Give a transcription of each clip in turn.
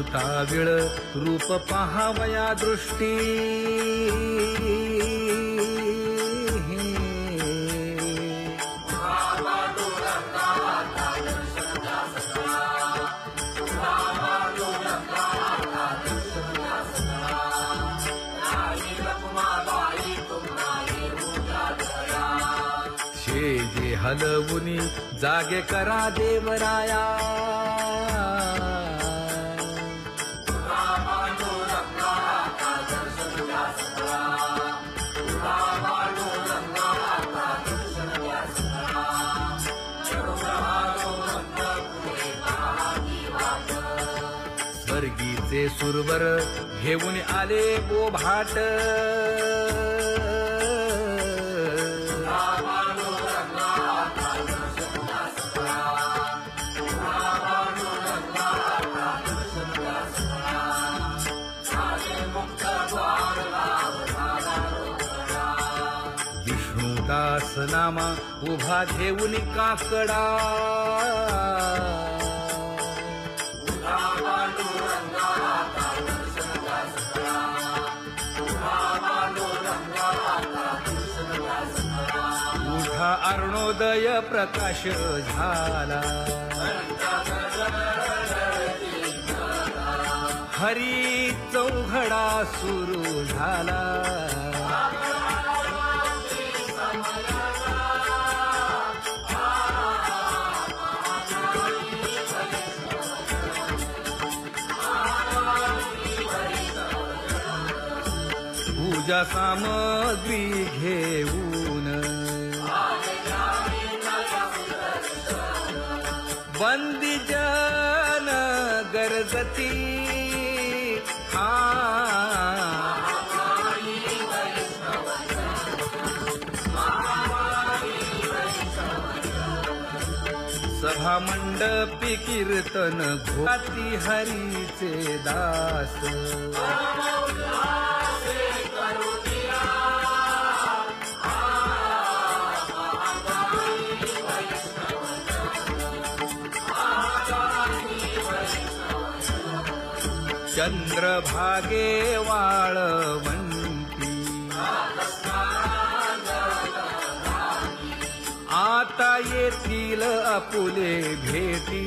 भूताविळ रूप पहावया दृष्टी. शेजे हलवुनी जागे करा देवराया. ते सुरवर घेऊन आले बोभाट. विष्णुदास नामा उभा घेऊन काकडा. हृदय प्रकाश झाला. हरी चौघडा सुरू झाला. पूजा सामग्री घेऊ बंदी जन गरजती। हा। सभा मंडपी कीर्तन घोती हरीचे दास। चंद्रभागे वाळवंती. आता येतील आपुले भेटी.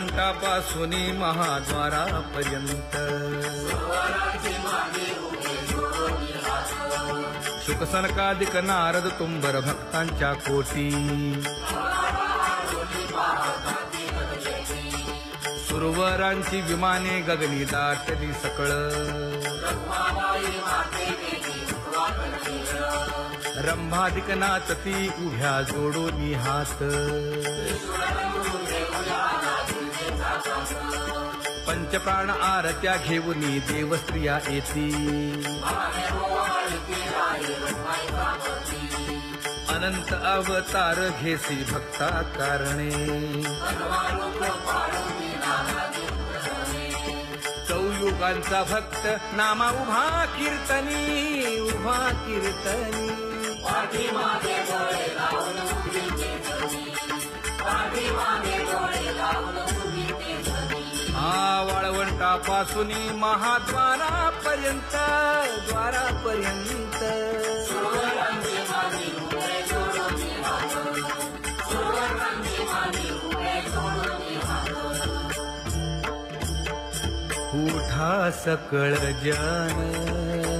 वाळवंटापासून महाद्वारापर्यंत. शुकसनकादिक नारद तुंबर भक्तांच्या कोटी. सुरवरांची विमाने गगनी दाटली सकळ. रंभादिक नाचती उभ्या जोडून हात. पंचप्राण आरत्या घेऊन देवस्त्रिया येती. अनंत अवतार घेसी भक्ता कारणे चौयुगांचा भक्त नामा उभा कीर्तनी उभा कीर्तनी. वाळवंटापासून महाद्वारापर्यंत द्वारापर्यंत. उठा सकळ जन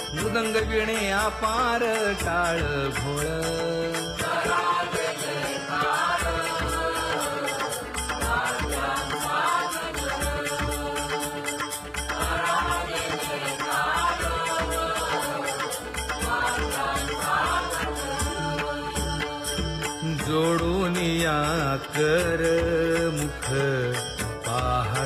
मृदंग विणे अपार काळ भोळ जोडून या कर मुख पाहा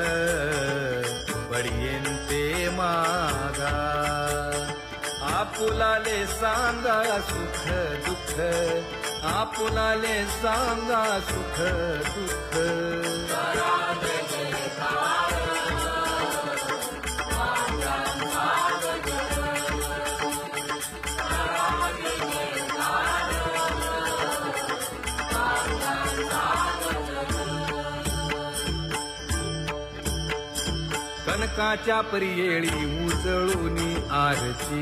दुःख आपुलाले सांगा सुख दुःख. कनकाच्या परियेळी उचळून आरती.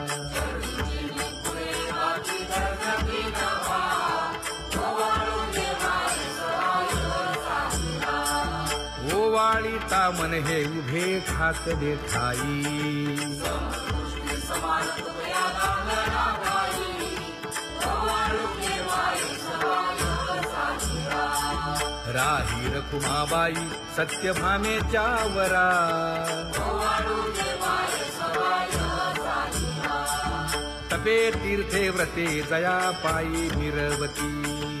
मन हे उभे ठाकले देखाई. राही रखुमाबाई सत्यभामेच्या वरा तपे तीर्थे व्रते जया पायी निरवती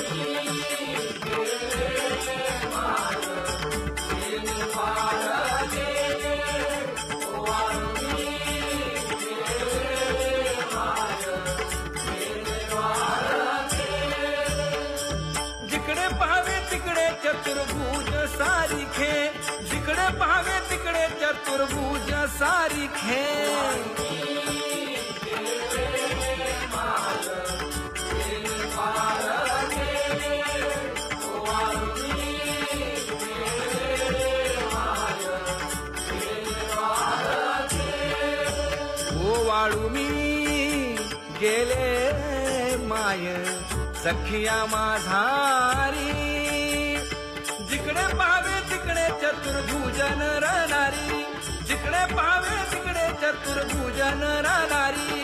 तुरबूज सारखे वाळू मी गेले माय सखिया माझारी. जिकडे पावे तिकडे चतुर्भुजन रण चतुर्भुजन राहणारी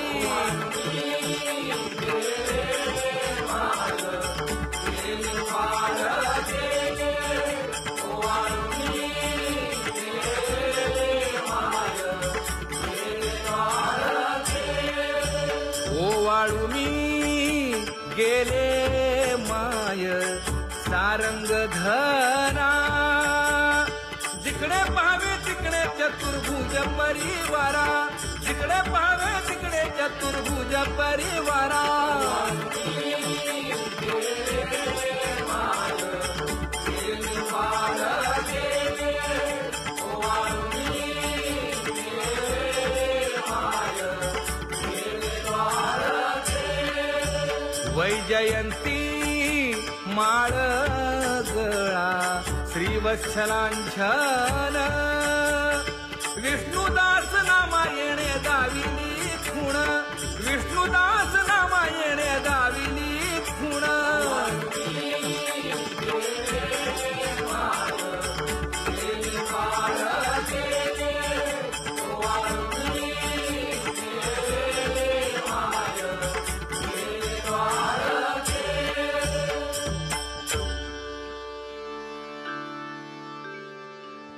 ओवाळू मी गेले माय सारंग धर परिवारा जिकडे पाहा तिकडे चतुर्भुज परिवारा. वैजयंती माळ गळा श्रीवत्सलांझन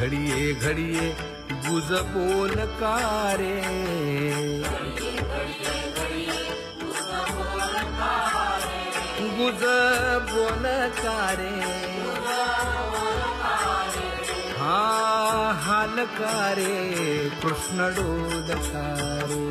घडिये घडिये गुज बोल कारे। गुज बोल कारे। हा हालकारे कृष्ण डोलकारे